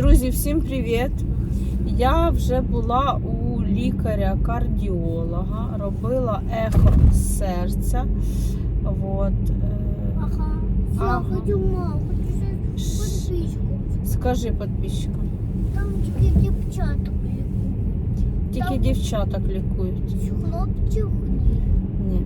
Друзі, всім привіт! Я вже була у лікаря-кардіолога, робила ехо серця. Вот. е, Ага. Ага. хочу маму, хочу подписку. Скажи підписчикам. Там тільки дівчаток лікують. Тільки Там- дівчаток лікують. Хлопців ні. Ні.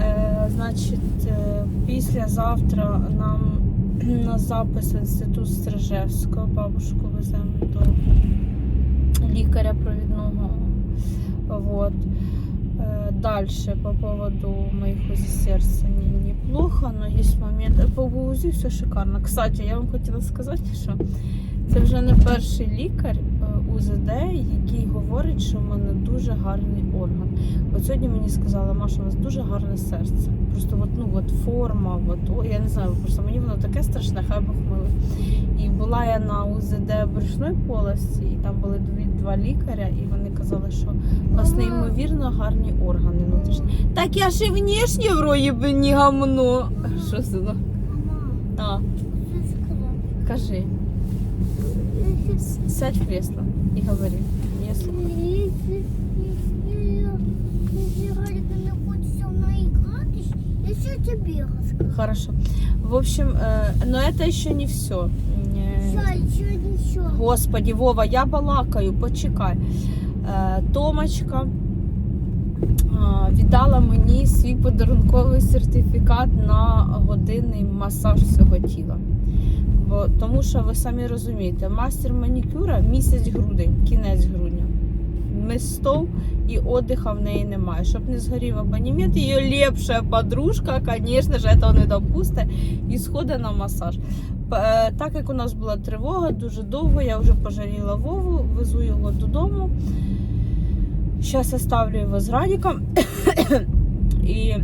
Е, значить, е, післязавтра нам на запис в інститут Стрижевського бабушку веземо до лікаря провідного. Вот. Е, Дальше по поводу моих УЗИ сердца не, неплохо, но есть момент. По УЗИ все шикарно. Кстати, я вам хотіла сказати, що це вже не перший лікар е, УЗД, який говорить, що в мене дуже гарний орган. От сьогодні мені сказала, Маша, у вас дуже гарне серце. Просто от, ну, от форма, от, о, я не знаю, просто мені воно таке страшне, хай Бог милий. І була я на УЗД брюшної полості, і там були дві, два лікаря, і вони казали, що у вас неймовірно гарні органи внутрішні. Так я ж і внешне вроді би не гамно. Що Мама, А, кажи, сядь в кресло і говори. Я все тобі розкажу. Хорошо. В общем, э, но это еще не все. Господи, Вова, я балакаю, почекай. Е, Томочка віддала мені свій подарунковий сертифікат на годинний масаж всього тіла. Бо, тому що ви самі розумієте, мастер манікюра місяць грудень, кінець грудня. Містов і отдиха в неї немає. Щоб не згорів абонемент, її лепша подружка, звісно ж, цього не допустить і сходить на масаж. Е, Так як у нас була тривога дуже довго, я вже пожаліла Вову, везу його додому. Зараз я ставлю його з Радіком і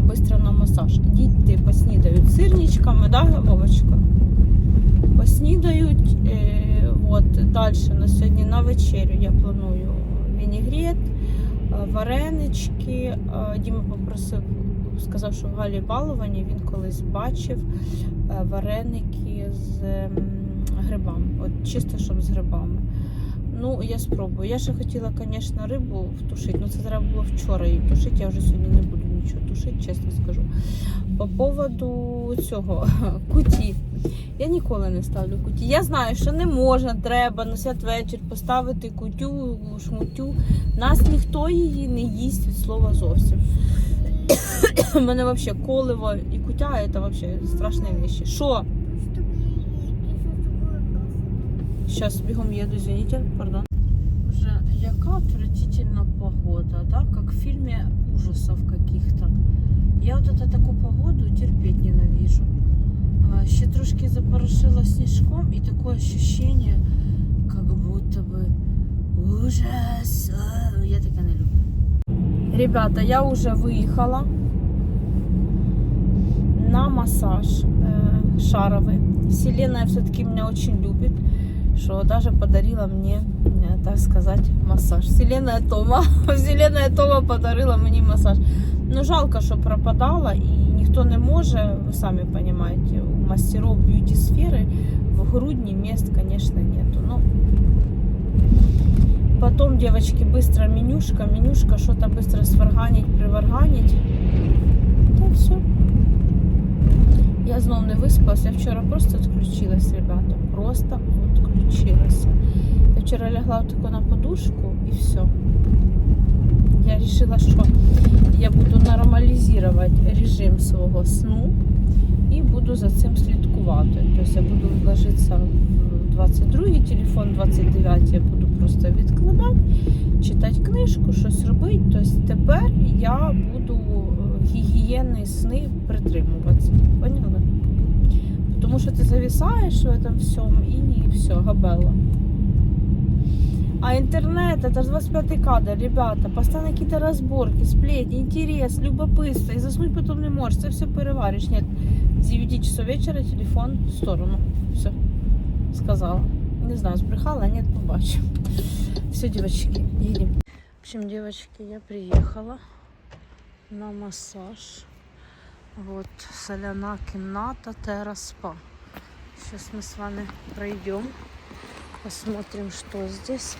быстро на масаж. Діти поснідають сирничками, да, Вовочка? Поснідають. Е, от, далі на сьогодні на вечерю я планую вінігрет, е, варенички. Е, Діма попросив, сказав, що в Галі баловані він колись бачив вареники з грибами. От чисто, щоб з грибами. Ну, я спробую. Я ще хотіла, звісно, рибу втушити, але це треба було вчора її тушити. Я вже сьогодні не буду нічого тушити, чесно скажу. По поводу цього куті. Я ніколи не ставлю куті. Я знаю, що не можна, треба на святвечір поставити кутю, шмутю. Нас ніхто її не їсть від слова зовсім. У мене взагалі коливо і кутя це взагалі страшні речі. Що? Сейчас бегом еду, извините, пардон. Уже яка отвратительна погода, да, как в фильме ужасов каких-то. Я вот это такую погоду терпеть ненавижу. А, ще трошки запорошила снежком и такое ощущение, как будто бы ужас. Я таке не люблю. Ребята, я уже выехала на массаж э, шаровый. Вселенная все-таки меня очень любит что даже подарила мне, так сказать, массаж. Вселенная Тома. Вселенная Тома подарила мені массаж. Ну, жалко, що пропадала, і ніхто не може, ви самі розумієте, у мастеров б'юті сфери в грудні мест, конечно, нету. Ну, потом, девочки, быстро менюшка, менюшка, что-то быстро сварганить, приварганить. Та все. Я знов не виспалась, я вчора просто відключилась, ребята. Просто відключилася. Вчора лягла тако на подушку і все. Я вирішила, що я буду нормалізувати режим свого сну і буду за цим слідкувати. Тобто я буду ложитися в 22-й телефон, 29 я буду просто відкладати, читати книжку, щось робити. Тобто тепер я буду е, гігієни сни притримуватися. Поняли? Тому що ти зависаєш в этом всьому і все, габела. А интернет это ж 25 кадр, ребята. Постоянно какие-то разборки, сплетни, интерес, любопытство. И заснуть потом не можешь. Це все переваришь. Нет, с 9 часов вечера телефон в сторону. Все. Сказала. Не знаю, збрехала, нет, побачу. Все, девочки, едем. В общем, девочки, я приехала на массаж. Вот, соляна кімната, терра спа. Сейчас мы с вами пройдем, посмотрим, что здесь.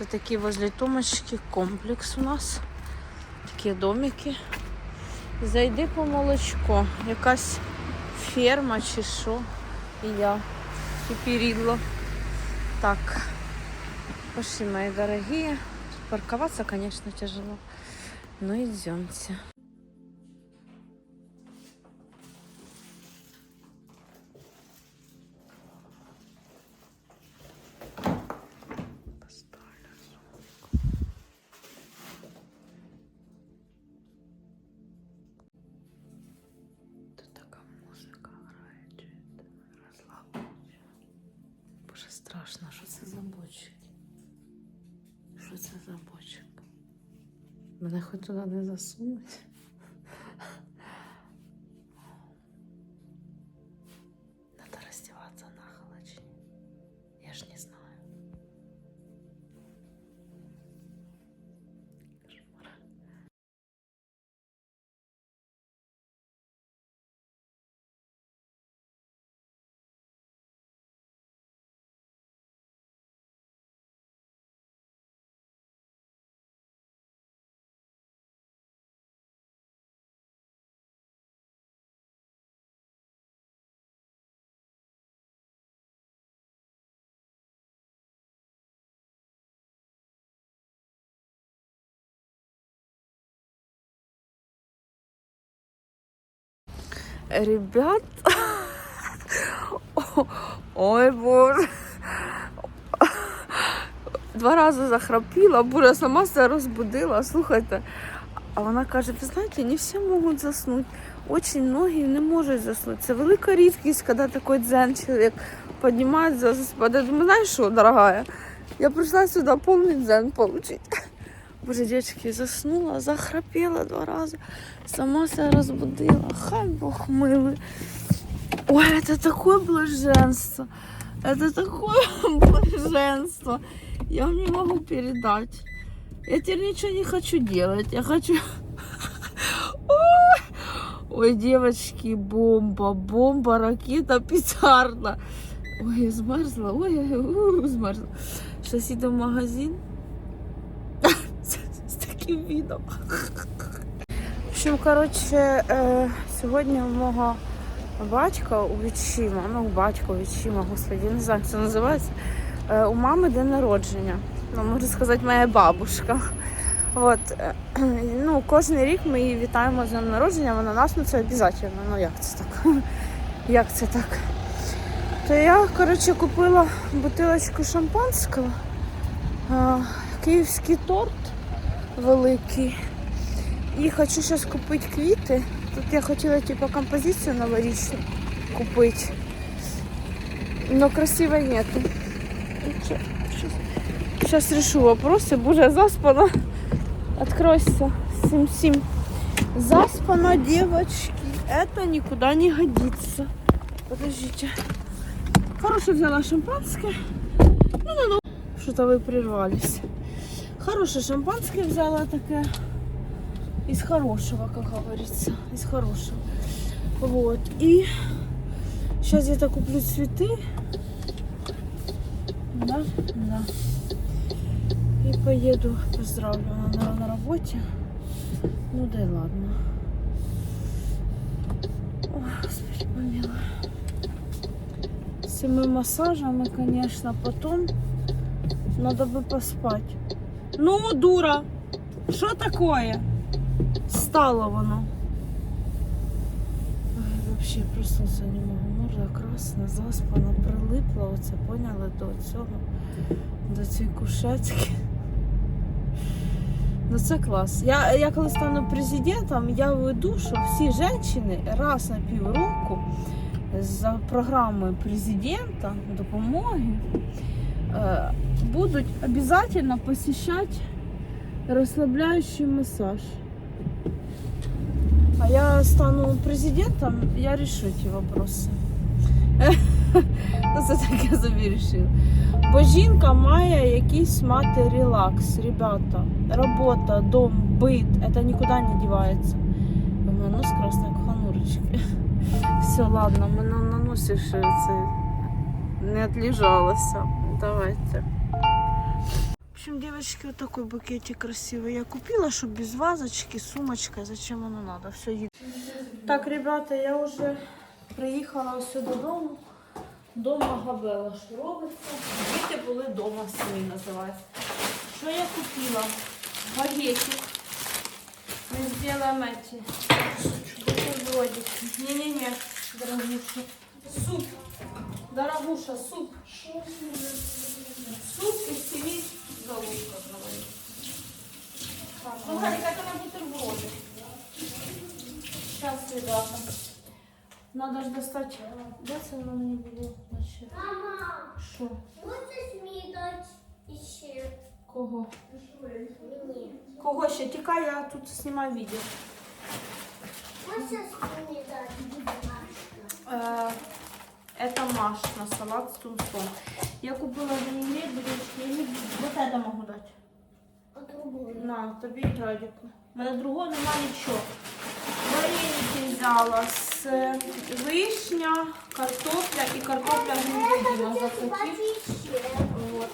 Это такие возле Томочки комплекс у нас. Такі домики. Зайди по молочко. Якась ферма чи. І я. І перідло. Так. Пошли, мои дорогие. Тут парковаться, конечно, тяжело. Но идемте. Хоч туди не засунуть. Надо роздіватися на холодні. Я ж не знаю. Ребят, ой боже. Два рази захрапіла, боже, сама себе розбудила. Слухайте. А вона каже: ви знаєте, не всі можуть заснути. Очень многие не можуть заснути. Це велика рідкість, коли такий дзен чоловік піднімається заспати. Я думаю, знаєш що, дорогая? Я прийшла сюди повний дзен получить. Боже, дівчатки, заснула, захрапіла два рази. Сама себя разбудила. Хай Бог милый. Ой, это такое блаженство. Это такое блаженство. Я вам не могу передать. Я теперь ничего не хочу делать. Я хочу... Ой, девочки, бомба, бомба, ракета, петарда. Ой, я змерзла, ой, я змерзла. Сейчас иду в магазин. Таким видом. В общем, коротше, е, сьогодні у мого батька у відчима, ну у батька у відчима, господи, я не знаю, як це називається. Е, у мами день народження. Ну, можна сказати, моя бабушка. От, е, ну, кожен рік ми її вітаємо з днем народження, вона нас, ну це обов'язково. Ну як це так? Як це так? То я, коротше, купила бутилочку шампанського, київський торт великий. І хочу зараз купити квіти. Тут я хотіла типу композицію новорічну купити. Но красивой нету. Сейчас решу вопросы. Боже, я заспана. Откройся. Сим-сим. Заспана, девочки. Это никуда не годится. Подождите. Хорошо взяла шампанское. Ну, ну, ну. Что-то вы прервались. Хорошее шампанское взяла такое. Из хорошего, как говорится. Из хорошего. Вот. И сейчас где-то куплю цветы. Да, да. И поеду, поздравлю она на, на работе. Ну да и ладно. Ой, Господи, помилуй. С этими массажами, конечно, потом надо бы поспать. Ну, дура, что такое? Стало воно. Ой, вообще проснуться не можу. Морда красна, заспана, прилипла. Оце поняли до цього, до цієї кушетки. Ну це клас. Я, я коли стану президентом, я введу, що всі жінки раз на півроку за програмою президента допомоги е, будуть обов'язково посещати розслабляючий масаж. А я стану президентом, я решу ці вопроси. Ну, це так я собі вирішила. Бо жінка має якийсь мати релакс, ребята. Робота, дом, бит, це нікуди не дівається. У мене нос красний. Все, ладно, мене наносиш цей не отлежалася. Давайте. В общем, девочки, вот такой букетик красивый я купила, чтобы без вазочки, сумочка, зачем оно надо, все есть. Так, ребята, я уже приїхала ось додому. Дома габела, що робиться. Діти були вдома самі називається. Що я купила? Багетик. Мы сделаем эти бутербродики. Не-не-не, дорогуша. Суп. Дорогуша, суп. Суп из семи голубков говорит. Так, ну, Гарик, это на бутерброды. Сейчас, ребята. Надо же достать. Де це воно мені було? Значить, Мама, Що? можешь мне дать еще? Кого? Мне. Кого ще? Тікай, я тут знімаю відео. Можешь мне дать? Э, Это маш на салат с тунцом. Я купила не буду. Вот это могу другую? На, тобі Радіку. У мене другого нема нічого. Вареники взяла з е, вишня, картопля і картопля Діма захотів. Вот.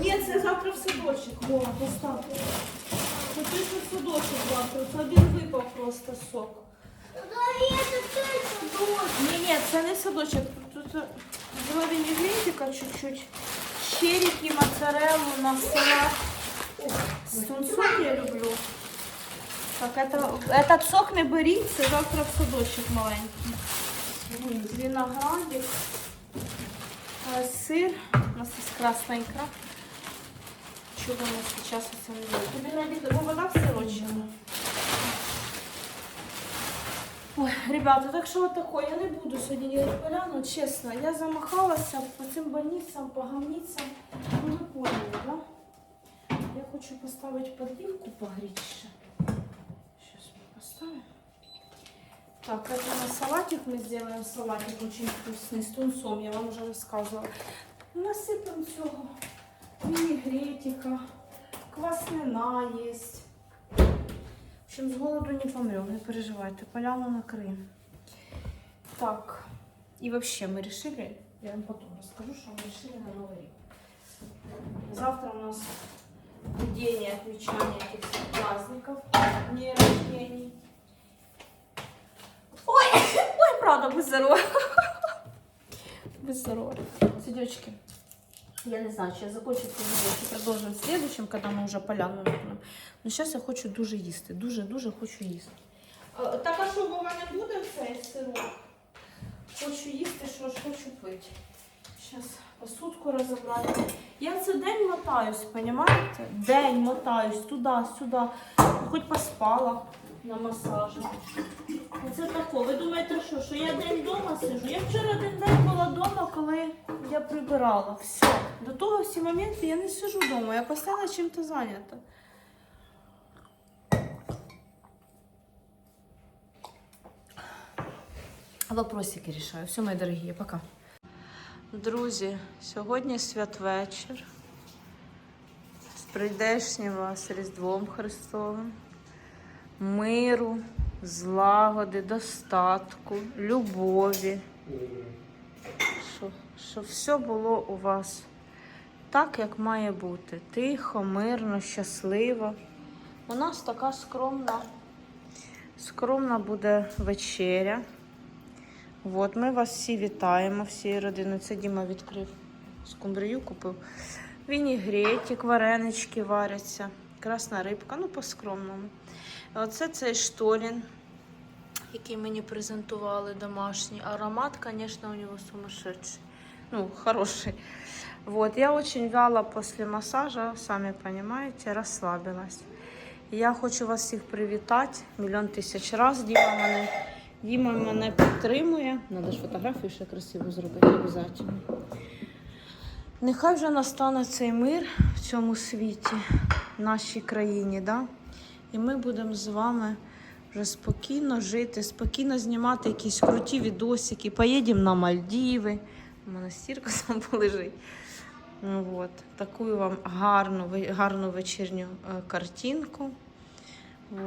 Ні, це завтра в садочок. О, постав. Хотів в садочок завтра. Це один випав просто сок. Ні, ні, це не садочок. Тут е, взяла вінігретика чуть-чуть. Черіки, моцареллу на салат. З тунцом я люблю. Так, это, этот сок не беріть, це завтра в садочок маленький. Виноградик, е, сир, у нас есть красная икра. Чудо у нас сейчас это не будет. Тобі Радик, вода в сирочку? Ой, ребята, так що от таке, я не буду сьогодні делать поляну, чесно. Я замахалася по цим больницям, по говницям. Ну, ви поняли, да? Я хочу поставити подливку погріти ще. Сейчас мы поставим. Так, это на салатик мы сделаем. Салатик очень вкусный, с тунцом, я вам уже рассказывала. Насыпем всего. Винегретика, кваснина есть. Общем, с голоду не помрем, не переживайте, поляну накроем. Так, и вообще мы решили, я вам потом расскажу, что мы решили на Новый год. Завтра у нас день отмечания этих праздников, дней рождений. Ой, ой, правда, будь здорова. Будь здорова. Сидечки. Я не знаю, чи я закончу це відео, чи продовжимо в следующем, когда ми вже поляну накинемо. Ну, зараз я хочу дуже їсти. Дуже-дуже хочу їсти. Так, а що, Вова не буде цей сирок? Хочу їсти, що ж хочу пити. Зараз посудку розібрати. Я це день мотаюсь, розумієте? День мотаюсь туди-сюди. Хоч поспала на масажі. Оце тако. Ви думаєте, що, що я день вдома сижу? Я вчора один день була вдома, коли я прибирала. Все. До того всі моменти я не сижу вдома, я постійно чим-то зайнята. Вопросики рішаю. Все, мої дорогі, пока. Друзі, сьогодні святвечір. З прийдешнім вас Різдвом Христовим, миру, злагоди, достатку, любові. Щоб, щоб все було у вас так, як має бути. Тихо, мирно, щасливо. У нас така скромна, скромна буде вечеря. От, ми вас всі вітаємо, всією родиною. Це Діма відкрив скумбрію, купив. Вінігретик, варенички варяться, красна рибка, ну по-скромному. Оце цей штолін, який мені презентували домашній. Аромат, звісно, у нього сумасшедший. Ну, хороший. Вот, я очень вяло после массажа, сами понимаете, расслабилась. Я хочу вас всіх привітати мільйон тисяч раз. Діма мене, Діма мене підтримує. Надо ж фотографію ще красиво зробити обов'язково. Нехай вже настане цей мир в цьому світі, нашій країні, да? і ми будемо з вами вже спокійно жити, спокійно знімати якісь круті відосики. Поїдемо на Мальдіви. У мене стірка там полежить. Ну, от. Таку вам гарну, гарну вечірню е, картинку.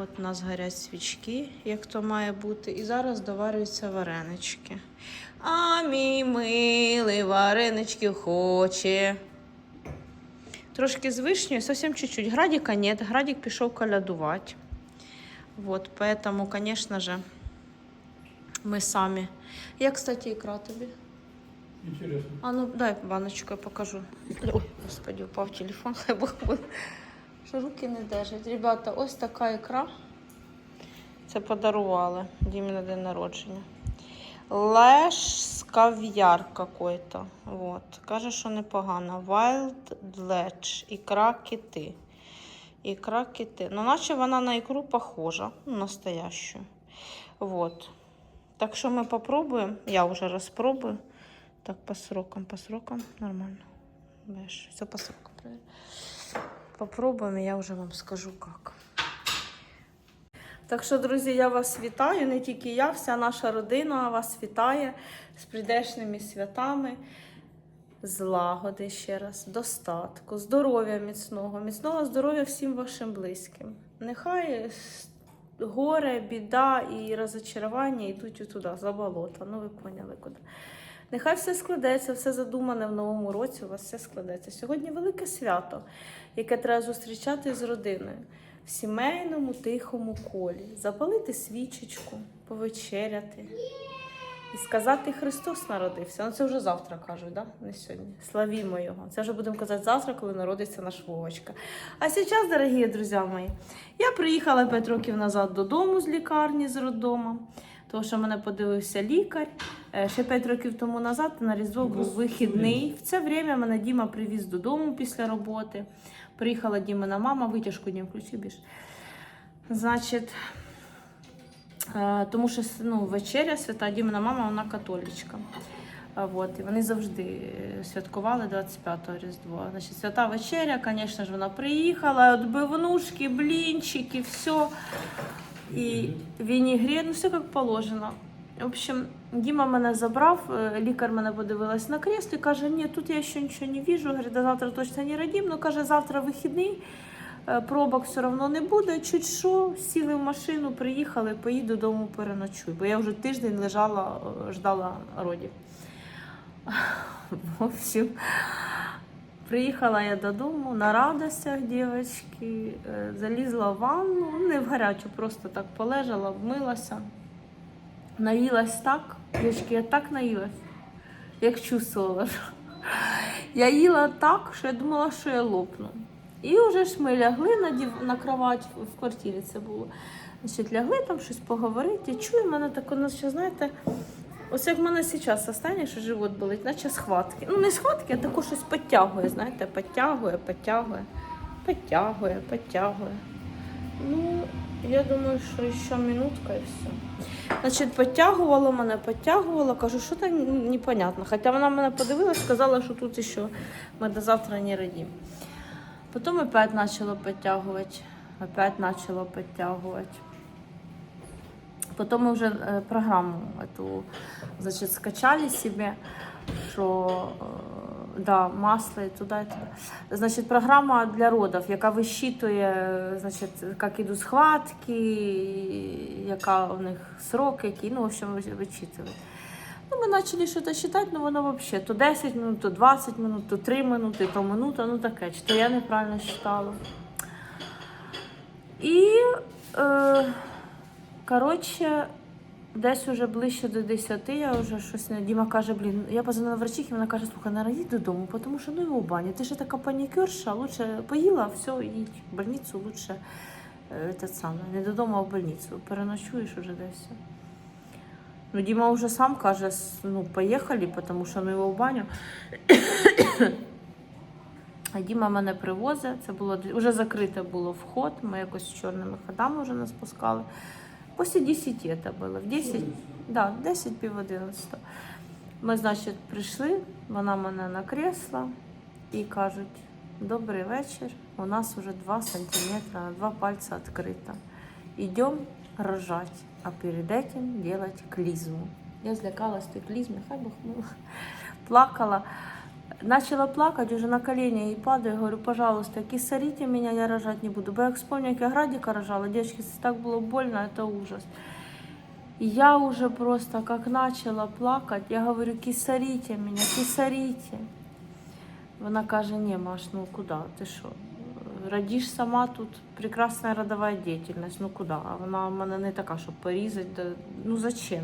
От у нас горять свічки, як то має бути. І зараз доварюються варенички. А мій милий варенички хоче. Трошки з вишнею, совсем чуть-чуть. Градика нет, Градик пішов колядувати. Вот, поэтому, конечно же, мы сами. Я, кстати, икра тобі. Интересно. А ну дай баночку, я покажу. Ой, господи, упав телефон, хай Бог буде. Що руки не держать. Ребята, ось така ікра. Це подарували Дімі на день народження. Леш кав'яр какой-то. Вот. Каже, що непогано. Wild Ledge. Ікра кити. Ікра кити. Ну, наче вона на ікру похожа. Ну, настоящу. Вот. Так що ми попробуємо. Я вже розпробую. Так, по срокам, по срокам нормально. Все по срокам. и я вже вам скажу как. Так що, друзі, я вас вітаю. Не тільки я, вся наша родина вас вітає з прийдешними святами. Злагоди ще раз, достатку, здоров'я міцного, міцного здоров'я всім вашим близьким. Нехай горе, біда і розочарування йдуть туди, за болото. Ну, ви поняли куди. Нехай все складеться, все задумане в новому році, у вас все складеться. Сьогодні велике свято, яке треба зустрічати з родиною в сімейному тихому колі, запалити свічечку, повечеряти і сказати Христос народився. Ну це вже завтра кажуть, да? не сьогодні. Славімо Його. Це вже будемо казати завтра, коли народиться наш Вовочка. А зараз, дорогі друзі мої, я приїхала 5 років назад додому з лікарні з роддома, тому що мене подивився лікар. Е, Ще 5 років тому назад на Різдво був вихідний. В це время мене Діма привіз додому після роботи. Приїхала Дімина мама, витяжку Дім включи більше. Значить, е, тому що ну, вечеря свята Дімина мама, вона католічка. От, і вони завжди е, святкували 25-го Різдво. Значить, свята вечеря, звісно ж, вона приїхала, отбивнушки, блінчики, все. І вінігрет, ну все як положено. В общем, Діма мене забрав, е, лікар мене подивилась на кресло і каже, ні, тут я ще нічого не вижу, говорить, до завтра точно не радім, ну каже, завтра вихідний, е, пробок все одно не буде, чуть що, сіли в машину, приїхали, поїду додому переночую, бо я вже тиждень лежала, е, ждала родів. В общем, приїхала я додому на радостях, дівчатки, залізла в ванну, ну, не в гарячу, просто так полежала, вмилася. Наїлась так, дівчатки, я так наїлась, як чувствувала. Я їла так, що я думала, що я лопну. І вже ж ми лягли на, дів... на кровать в квартирі це було. Значить, лягли там щось поговорити. Я чую, в мене так, ну, ще, знаєте, ось як в мене зараз останнє, що живот болить, наче схватки. Ну, не схватки, а тако щось підтягує, знаєте, підтягує, підтягує, підтягує, підтягує. Ну, я думаю, що ще минутка і все. Значить, підтягувала мене, підтягувала, кажу, що там непонятно. Хоча вона мене подивилась, сказала, що тут ще ми до завтра не радім. Потім опять почало підтягувати, опять почало підтягувати. Потім ми вже е, програму эту, значить, скачали собі, що е, да, масло і туди, і туди. Значить, програма для родів, яка висчитує, е, значить, як ідуть схватки, яка у них срок, який, ну, в общем, ви- Ну, ми почали щось читати, ну воно взагалі то 10 минут, то 20 минут, то 3 минути, то минута, ну таке, чи то я неправильно читала. І, е, коротше, десь уже ближче до 10 я вже щось. Діма каже, блін, я позвонила врачихі, вона каже, слухай, не радіть додому, тому що ну його бані. Ти ж така панікерша, лучше поїла, все, їдь в больницю, лучше е, те саме, не додому, а в больницю. Переночуєш уже десь. Ну, Діма вже сам каже, ну, поїхали, тому що ну його в баню. А Діма мене привозить. Це було вже закрите було вход. Ми якось чорними ходами вже нас пускали. Після 10 це було. В 10, да, 10 пів 11. Ми, значить, прийшли, вона мене на кресло і кажуть: добрий вечір. У нас вже 2 сантиметра, на 2 пальця відкрито. Идем рожать, а перед этим делать клизму. Я злякалась той клізми, хай Бог. Плакала. Начала плакать, уже на колени и падаю, говорю, пожалуйста, кисарите меня, я рожать не буду. Бо як вспомню, як я Градика рожала, девочки, так було больно, это ужас. Я уже просто как начала плакать, я говорю, кисарите меня, кисарите. Вона каже, ні, Маш, ну куди, ти що? Радіш сама тут прекрасна родова діяльність, ну куди? А вона в мене не така, щоб порізати. Ну зачем?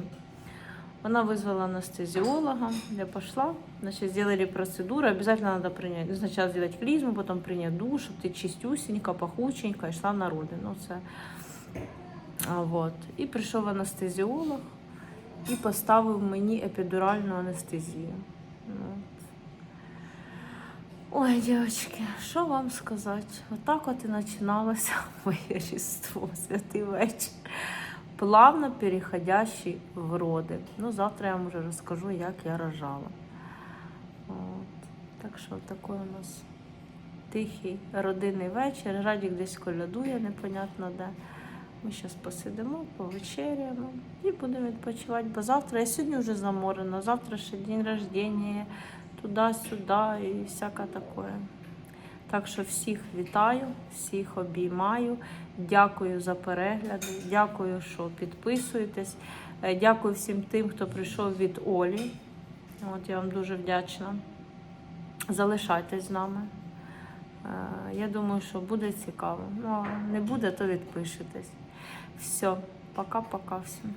Она вызвала анестезиолога, я пошла, значит, сделали процедуру, обязательно надо принять, сначала сделать клизму, потом принять душ, чтобы ты чистюсенька, пахученька, йшла на роди. Ну, це, а, вот. І прийшов анестезіолог і поставив мені епідуральну анестезію. От. Ой, девочки, що вам сказати? Отак от і починалося моє Різдво, святий вечір плавно переходящий в роди. Ну, завтра я вам вже розкажу, як я рожала. От. Так що такий у нас тихий родинний вечір. Радік десь колядує, непонятно де. Ми зараз посидимо, повечеряємо і будемо відпочивати. Бо завтра я сьогодні вже заморена, завтра ще день рождення, туди-сюди і всяке таке. Так що всіх вітаю, всіх обіймаю. Дякую за перегляди. Дякую, що підписуєтесь. Е, Дякую всім тим, хто прийшов від Олі. От я вам дуже вдячна. Залишайтесь з нами. Е, Я думаю, що буде цікаво. Ну, а не буде, то відпишетесь. Все, пока-пока всім.